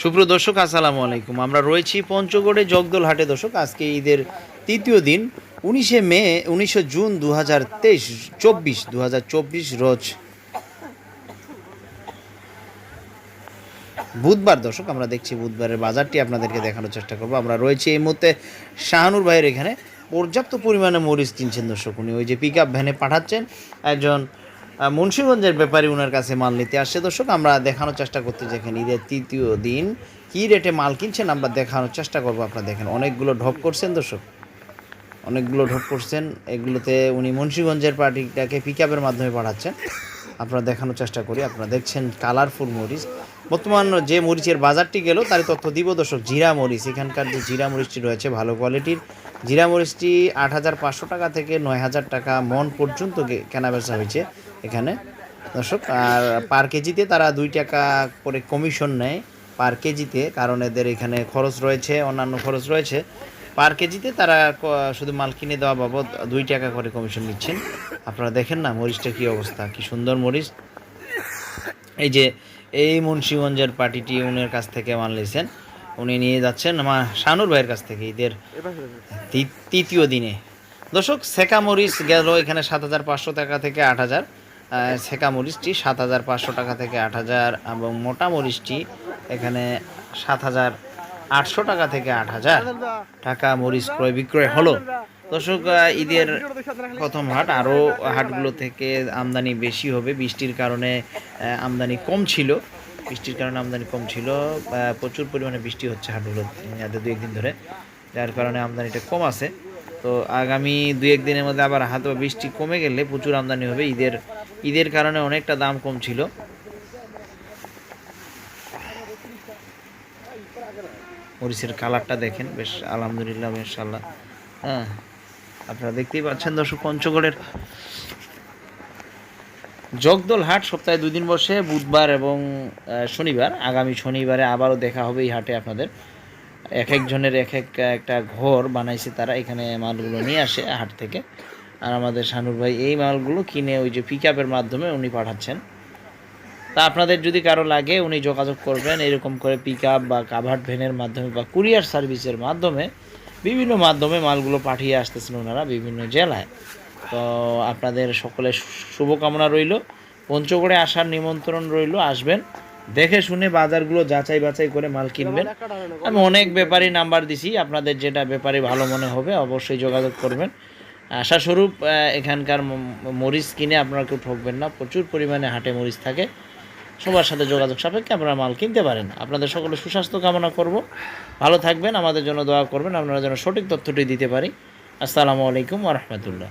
সুপ্রিয় দর্শক, আসসালামু আলাইকুম। আমরা রয়েছি পঞ্চগড়ে জগদল হাটে। দর্শক, আজকে ঈদের তৃতীয় দিন, উনিশে মে, উনিশে জুন দু হাজার তেইশ, চব্বিশ দু হাজার চব্বিশ রোজ। বুধবার, দর্শক, আমরা দেখছি বুধবারের বাজারটি আপনাদেরকে দেখানোর চেষ্টা করব। আমরা রয়েছি এই মুহূর্তে শাহানুর ভাইয়ের এখানে। পর্যাপ্ত পরিমাণে মরিচ কিনছেন দর্শক উনি। ওই যে পিক ভ্যানে পাঠাচ্ছেন একজন মুন্সিগঞ্জের ব্যাপারী ওনার কাছে মাল নিতে আসছে। দর্শক, আমরা দেখানোর চেষ্টা করতে যেখানে ঈদের তৃতীয় দিন, কী রেটে মাল কিনছেন আমরা দেখানোর চেষ্টা করব আপনারা দেখেন। অনেকগুলো ঢপ করছেন দর্শক, অনেকগুলো ঢপ করছেন। এগুলোতে উনি মুন্সীগঞ্জের পার্টিটাকে পিক মাধ্যমে পাঠাচ্ছেন। আপনারা দেখানোর চেষ্টা করি, আপনারা দেখছেন কালারফুল মরিচ বর্তমান যে মরিচের বাজারটি গেল, তারই তথ্য দিব। দর্শক, জিরা মরিচ, এখানকার যে জিরা মরিচটি রয়েছে ভালো কোয়ালিটির। জিরা মরিচটি আট হাজার পাঁচশো টাকা থেকে নয় হাজার টাকা মন পর্যন্ত গে- কেনাবেচা হয়েছে এখানে। দর্শক, আর পার কেজিতে তারা দুই টাকা করে কমিশন নেয় পার কেজিতে, কারণ এদের এখানে খরচ রয়েছে, অন্যান্য খরচ রয়েছে। পার কেজিতে তারা শুধু মাল কিনে দেওয়া বাবদ দুই টাকা করে কমিশন নিচ্ছেন। আপনারা দেখেন না মরিচটা কী অবস্থা, কি সুন্দর মরিচ। এই যে এই মুন্সীগঞ্জের পার্টিটি উনের কাছ থেকে মাল নিয়েছেন। উনি নিয়ে যাচ্ছেন আমার শানুর ভাইয়ের কাছ থেকে ঈদের তৃতীয় দিনে। দর্শক সেকা মরিচ গেল এখানে সাত হাজার পাঁচশো টাকা থেকে আট হাজার সেকা মরিচটি সাত হাজার পাঁচশো টাকা থেকে আট হাজার এবং মোটা মরিচটি এখানে সাত হাজার আটশো টাকা থেকে আট হাজার। টাকা মরিচ ক্রয় বিক্রয় হলো। দর্শক ঈদের প্রথম হাট আরও হাটগুলো থেকে আমদানি বেশি হবে। বৃষ্টির কারণে আমদানি কম ছিল। বৃষ্টির কারণে আমদানি কম ছিল। প্রচুর পরিমাণে বৃষ্টি হচ্ছে হাটগুলো দু একদিন ধরে, যার কারণে আমদানিটা কম আছে। তো আগামী দু এক দিনের মধ্যে আবার হাত বৃষ্টি কমে গেলে প্রচুর আমদানি হবে। ঈদের ঈদের কারণে অনেকটা দাম কম ছিল। মরিচের কালারটা দেখেন, বেশ আলহামদুলিল্লাহ, মাশাআল্লাহ। হ্যাঁ। আপনারা দেখতেই পাচ্ছেন দর্শক, পঞ্চগড়ের জগদল হাট সপ্তাহে দুদিন বসে, বুধবার এবং শনিবার। আগামী শনিবারে আবারও দেখা হবে এই হাটে আপনাদের। এক একজনের এক এক একটা ঘর বানাইছে তারা, এখানে মালগুলো নিয়ে আসে হাট থেকে। আর আমাদের শানুর ভাই এই মালগুলো কিনে ওই যে পিক মাধ্যমে উনি পাঠাচ্ছেন। তা আপনাদের যদি কারও লাগে, উনি যোগাযোগ করবেন, এরকম করে পিক বা কাভার্ড ভ্যানের মাধ্যমে বা কুরিয়ার সার্ভিসের মাধ্যমে। বিভিন্ন মাধ্যমে মালগুলো পাঠিয়ে আসতেছেন ওনারা বিভিন্ন জেলায়। তো আপনাদের সকলের শুভকামনা রইল। পঞ্চগড়ে আসার নিমন্ত্রণ রইল, আসবেন। দেখে শুনে বাজারগুলো যাচাই বাছাই করে মাল কিনবেন। আমি অনেক ব্যাপারী নাম্বার দিছি, আপনাদের যেটা ব্যাপারী ভালো মনে হবে অবশ্যই যোগাযোগ করবেন। আশাস্বরূপ এখানকার মরিচ কিনে আপনারা কেউ ঠকবেন না। প্রচুর পরিমাণে হাটে মরিচ থাকে। সবার সাথে যোগাযোগ সাপেক্ষে আপনারা মাল কিনতে পারেন। আপনাদের সকলে সুস্বাস্থ্য কামনা করব। ভালো থাকবেন, আমাদের জন্য দোয়া করবেন, আপনারা যেন সঠিক তথ্যটি দিতে পারি। আসসালামু আলাইকুম রহমতুল্লাহ।